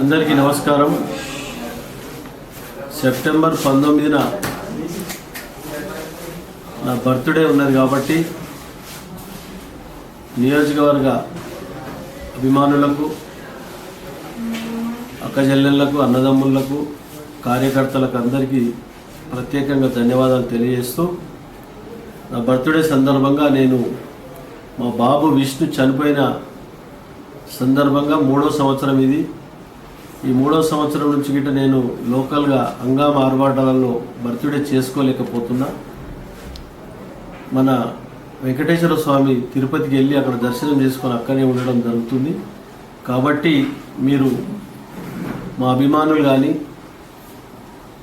అందరికీ నమస్కారం. సెప్టెంబర్ పంతొమ్మిదిన నా బర్త్డే ఉన్నది కాబట్టి నియోజకవర్గ అభిమానులకు అక్కజల్లెళ్ళకు అన్నదమ్ములకు కార్యకర్తలకు అందరికీ ప్రత్యేకంగా ధన్యవాదాలు తెలియజేస్తూ నా బర్త్డే సందర్భంగా నేను మా బాబు విష్ణు చనిపోయిన సందర్భంగా మూడో సంవత్సరం ఇది. ఈ మూడో సంవత్సరం నుంచి గిట్ట నేను లోకల్గా అంగామ ఆర్భాటాలలో బర్త్డే చేసుకోలేకపోతున్నా. మన వెంకటేశ్వర స్వామి తిరుపతికి వెళ్ళి అక్కడ దర్శనం చేసుకొని అక్కడే ఉండడం జరుగుతుంది. కాబట్టి మీరు మా అభిమానులు కానీ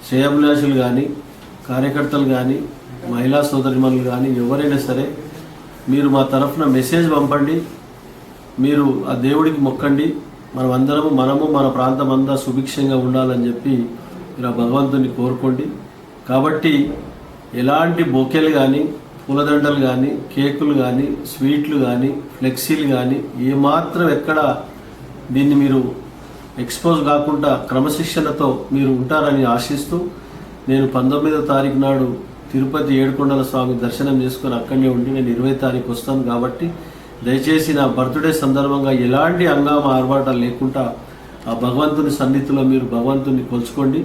శ్రేయాభిలాషులు కానీ కార్యకర్తలు కానీ మహిళా సోదరిమణులు కానీ ఎవరైనా సరే మీరు మా తరఫున మెసేజ్ పంపండి. మీరు ఆ దేవుడికి మొక్కండి. మనం అందరము మనము మన ప్రాంతం అంతా సుభిక్షంగా ఉండాలని చెప్పి ఇలా భగవంతుని కోరుకోండి. కాబట్టి ఎలాంటి బొకెలు కానీ పూలదండలు కానీ కేకులు కానీ స్వీట్లు కానీ ఫ్లెక్సీలు కానీ ఏమాత్రం ఎక్కడ దీన్ని మీరు ఎక్స్పోజ్ కాకుండా క్రమశిక్షణతో మీరు ఉంటారని ఆశిస్తూ నేను పంతొమ్మిదో తారీఖు నాడు తిరుపతి ఏడుకొండల స్వామి దర్శనం చేసుకొని అక్కడనే ఉండి నేను ఇరవై తారీఖు వస్తాను కాబట్టి దయచేసి నా బర్త్డే సందర్భంగా ఎలాంటి అంగామ ఆర్భాటాలు లేకుండా ఆ భగవంతుని సన్నిధిలో మీరు భగవంతుని కొలుచుకోండి.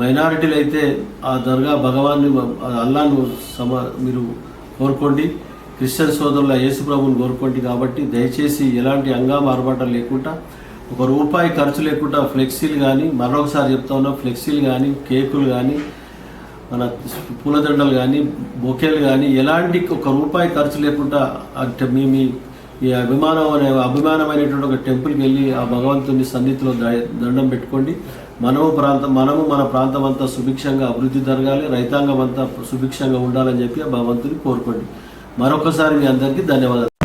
మైనారిటీలు అయితే ఆ దర్గా భగవాన్ని అల్లాను సమ మీరు కోరుకోండి. క్రిస్టియన్ సోదరుల యేసుప్రభుని కోరుకోండి కాబట్టి దయచేసి ఎలాంటి అంగామ ఆర్భాటాలు లేకుండా ఒక రూపాయి ఖర్చు లేకుండా ఫ్లెక్సీలు కానీ మరొకసారి చెప్తా ఉన్నా ఫ్లెక్సీలు కానీ కేకులు కానీ మన పూలదండలు కానీ బొకేలు కానీ ఎలాంటి ఒక రూపాయి ఖర్చు లేకుండా అంటే మీ మీ ఈ అభిమానం అనే అభిమానమైనటువంటి ఒక టెంపుల్కి వెళ్ళి ఆ భగవంతుని సన్నిధిలో ద- దండం పెట్టుకోండి. మనము ప్రాంతం మనము మన ప్రాంతం అంతా సుభిక్షంగా అభివృద్ధి జరగాలి. రైతాంగం అంతా సుభిక్షంగా ఉండాలని చెప్పి ఆ భగవంతుని కోరుకోండి. మరొకసారి మీ అందరికీ ధన్యవాదాలు.